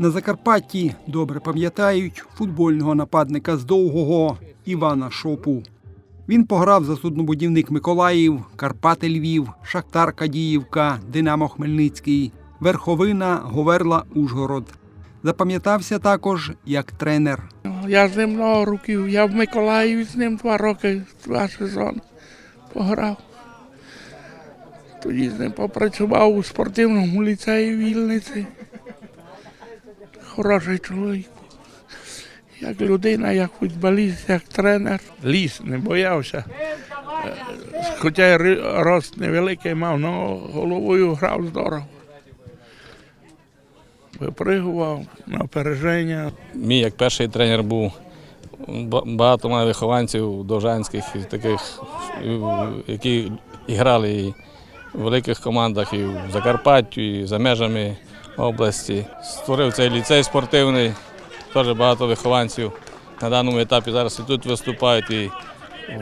На Закарпатті добре пам'ятають футбольного нападника з довгого Івана Шопу. Він пограв за суднобудівник Миколаїв, Карпати Львів, Шахтар Кадіївка, Динамо Хмельницький, Верховина, Говерла Ужгород. Запам'ятався також як тренер. Я з ним много років. Я в Миколаєві з ним два роки, два сезони пограв. Тоді з ним попрацював у спортивному ліцеї Вільниці. Хороший чоловік. Як людина, як футболіст, як тренер. Ліс не боявся. Е, Хоча й рост невеликий мав, але головою грав здорово. Випригував на опереження. Мій як перший тренер був багато має вихованців довжанських і таких, які грали і в великих командах, і в Закарпатті, і за межами області. Створив цей ліцей спортивний, теж багато вихованців. На даному етапі зараз і тут виступають, і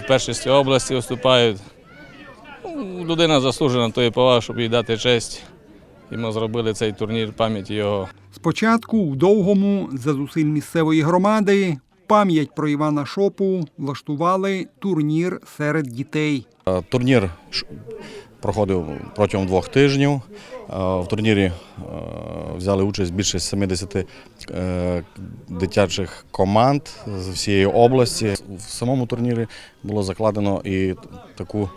в першості області виступають. Ну, Людина заслужена тої поваги, щоб їй дати честь. І ми зробили цей турнір пам'яті його. Спочатку в довгому, за зусиль місцевої громади, пам'ять про Івана Шопу влаштували турнір серед дітей. Турнір проходив протягом двох тижнів. Е, В турнірі е, взяли участь більше 70 е, дитячих команд з всієї області. В самому турнірі було закладено і таку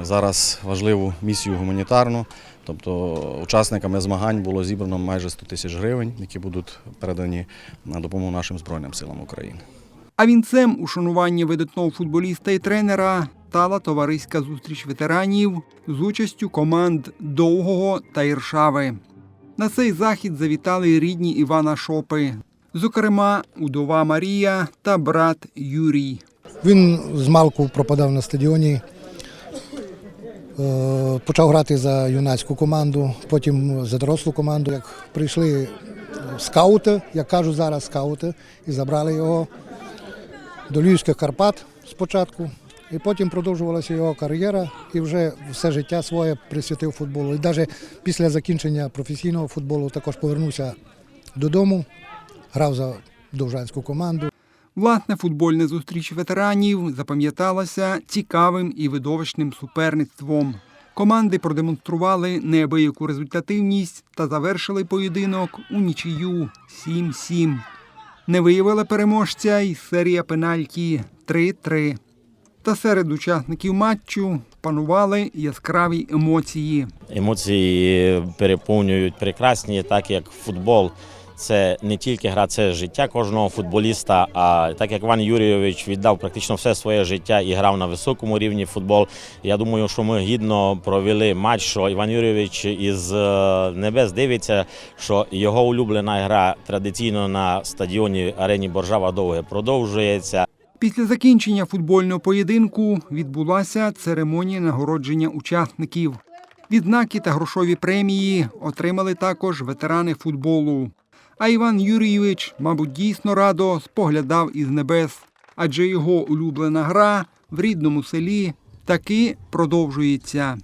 зараз важливу місію гуманітарну. Тобто учасниками змагань було зібрано майже 100 тисяч гривень, які будуть передані на допомогу нашим Збройним силам України. А вінцем ушанування видатного футболіста і тренера стала товариська зустріч ветеранів з участю команд Довгого та Іршави. На цей захід завітали рідні Івана Шопи, зокрема, удова Марія та брат Юрій. Він з малку пропадав на стадіоні. Е, Почав грати за юнацьку команду, потім за дорослу команду. Як прийшли скаути, як кажуть зараз скаути, і забрали його до Львівських Карпат спочатку. І потім продовжувалася його кар'єра і вже все життя своє присвятив футболу. І навіть після закінчення професійного футболу також повернувся додому, грав за довжанську команду. Власне, футбольна зустріч ветеранів запам'яталася цікавим і видовищним суперництвом. Команди продемонстрували неабияку результативність та завершили поєдинок у нічию 7-7. Не виявила переможця й серія пенальті 3-3. Та серед учасників матчу панували яскраві емоції. емоції переповнюють прекрасні, так як футбол. Це не тільки гра, це життя кожного футболіста. А так як Іван Юрійович віддав практично все своє життя і грав на високому рівні футбол. Я думаю, що ми гідно провели матч. Що Іван Юрійович із е, небес дивиться, що його улюблена гра традиційно на стадіоні арені Боржава довге продовжується. Після закінчення футбольного поєдинку відбулася церемонія нагородження учасників. Відзнаки та грошові премії отримали також ветерани футболу. А Іван Юрійович, мабуть, дійсно радо споглядав із небес, адже його улюблена гра в рідному селі таки продовжується.